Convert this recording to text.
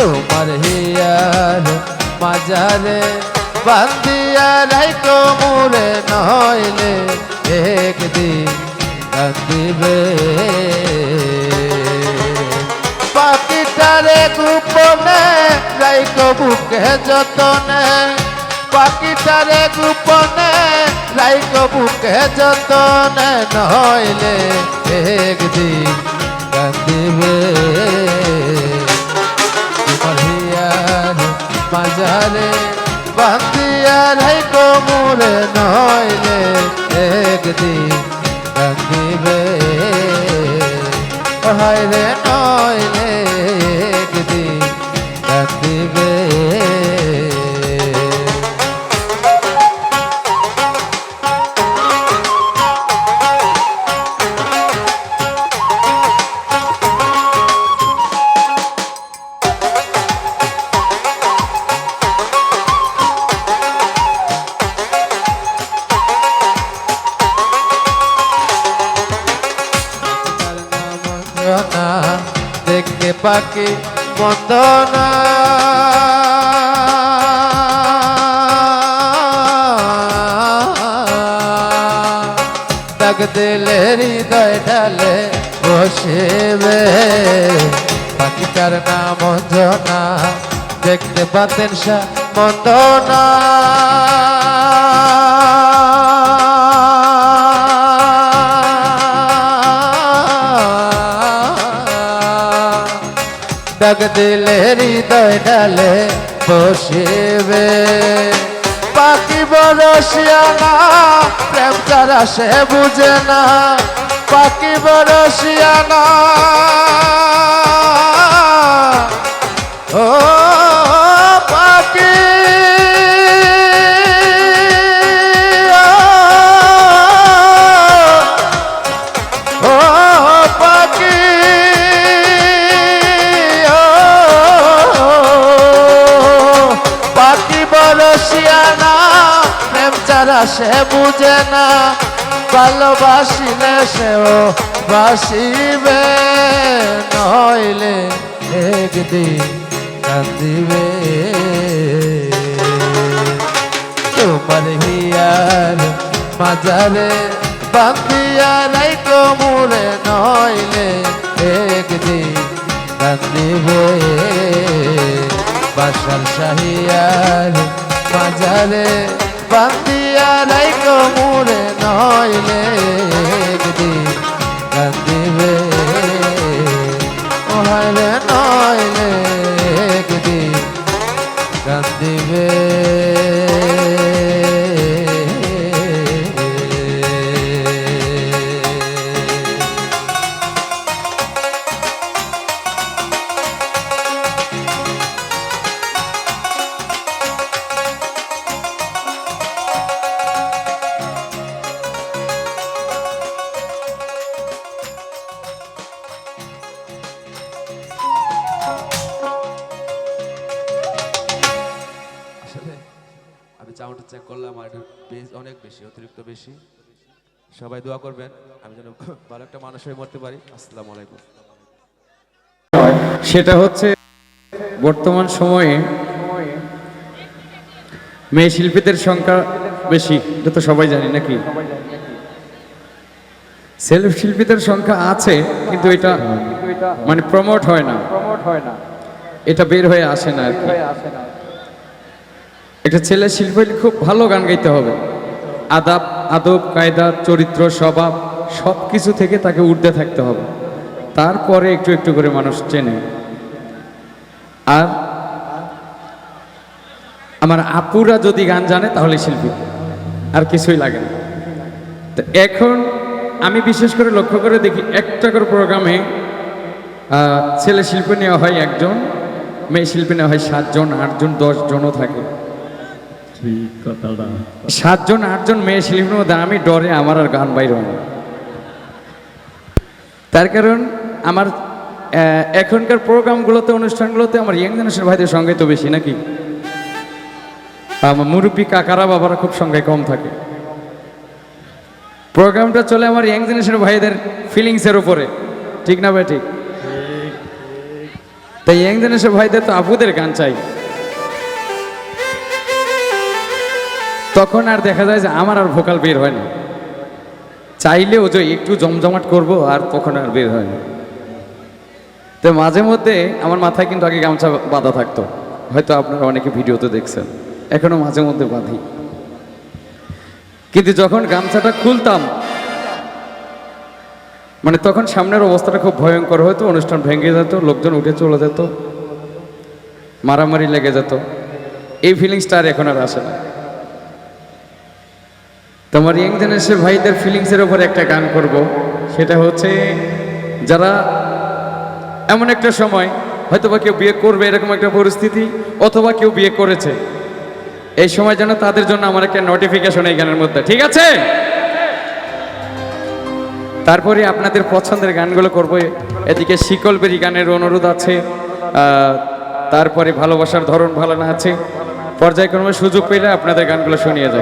তোমার হিয়ার মাজারে বান্দিয়া রাইকো মোরে নইলে একদিন কান্দিবে পাখিটারে গোপনে রাইকো বুকে যতনে, পাখিটারে গোপনে রাইকো বুকে যতনে নইলে একদিন কান্দিবে মাজারে বান্দিয়া রাইকো মোরে নইলে একদিন রে পাখি বন্দনা। দিলে হৃদয় ঢালে বসেবে। পাখিটার নাম অঞ্জনা দেখতে পাতেন সা মন্দনা। ডাক দিলে হৃদয় ডালে বসিবে। পাখি বরসিয়ানা প্রেম তারা সে বুঝে না। পাখি বরসিয়ানা প্রেম চারা সে বুঝে না। ভালোবাসিলে সেও বাসিবে, নইলে একদিন কান্দিবে তোমার হিয়ার মাজারে বান্দিয়া রাইকো মোরে, নইলে একদিন কান্দিবে বাসার শাহিয়ার মাজারে বান্দিয়া রাইকো কমুরে নইলে একদিন নইলে চেক করলাম আর এটার বেস অনেক বেশি অতিরিক্ত বেশি। সবাই দোয়া করবেন আমি যেন ভালো একটা মানুষ হয়ে মরতে পারি। আসসালামু আলাইকুম। সেটা হচ্ছে বর্তমান সময়ে মেয়ে শিল্পীদের সংখ্যা বেশি এটা তো সবাই জানি নাকি? সেলফ শিল্পীদের সংখ্যা আছে কিন্তু এটা মানে প্রমোট হয় না। প্রমোট হয় না। এটা বের হয়ে আসে না আর কি। একটা ছেলে শিল্পী খুব ভালো গান গাইতে হবে। আদাব, আদব, কায়দা, চরিত্র, স্বভাব সব কিছু থেকে তাকে ঊর্ধ্বে থাকতে হবে। তারপরে একটু একটু করে মানুষ চেনে। আর আমার আপুরা যদি গান জানে, তাহলে শিল্পী। আর কিছুই লাগে না। তো এখন আমি বিশেষ করে লক্ষ্য করে দেখি, একটা করে প্রোগ্রামে ছেলে শিল্পী নেওয়া হয় একজন, মেয়ে শিল্পী নেওয়া হয় সাতজন, আটজন, দশজনও থাকে। সাতজন আটজন মেয়ে শিল্পীর মধ্যে আমি ডরে আমার আর গান বাইর হয় না। তার কারণ আমার এখনকার প্রোগ্রামগুলোতে অনুষ্ঠানগুলোতে আমার ইয়াং জেনারেশন ভাইদের সঙ্গে তো বেশি নাকি? আমার মুরব্বী কাকারা বাবারা খুব সঙ্গে কম থাকে। প্রোগ্রামটা চলে আমার ইয়াং জেনারেশন ভাইদের ফিলিংসের উপরে। ঠিক না ভাই ঠিক? তাই ইয়াং জেনারেশন ভাইদের তো আপুদের গান চাই। তখন আর দেখা যায় যে আমার আর ভোকাল বের হয় না। চাইলেও যে একটু জমজমাট করব আর তখন আর বের হয় না। তো মাঝে মধ্যে আমার মাথায় কিন্তু আগে গামছা বাঁধা থাকতো। হয়তো আপনারা অনেকে ভিডিওতে দেখছেন। এখনও মাঝে মধ্যে বাঁধি। কিন্তু যখন গামছাটা খুলতাম মানে তখন সামনের অবস্থাটা খুব ভয়ঙ্কর হতো, অনুষ্ঠান ভেঙে যেত, লোকজন উঠে চলে যেত, মারামারি লেগে যেত। এই ফিলিংসটা আর এখন আর আসে না। তোমার ইয়াং জেনারেশন ভাইদের ফিলিংসের উপর একটা গান করব। সেটা হচ্ছে, যারা এমন একটা সময় হয়তো বা কেউ বিয়ে করবে এরকম একটা পরিস্থিতি, অথবা কেউ বিয়ে করেছে, এই সময় যেন তাদের জন্য আমার একটা নোটিফিকেশন এই গানের মধ্যে। ঠিক আছে? তারপরে আপনাদের পছন্দের গানগুলো করব। এদিকে শিকলবেরি গানের অনুরোধ আছে তারপরে ভালোবাসার ধরন ভালো না আছে, পর্যায়ক্রমে সুযোগ পেলে আপনাদের গানগুলো শুনিয়ে যাও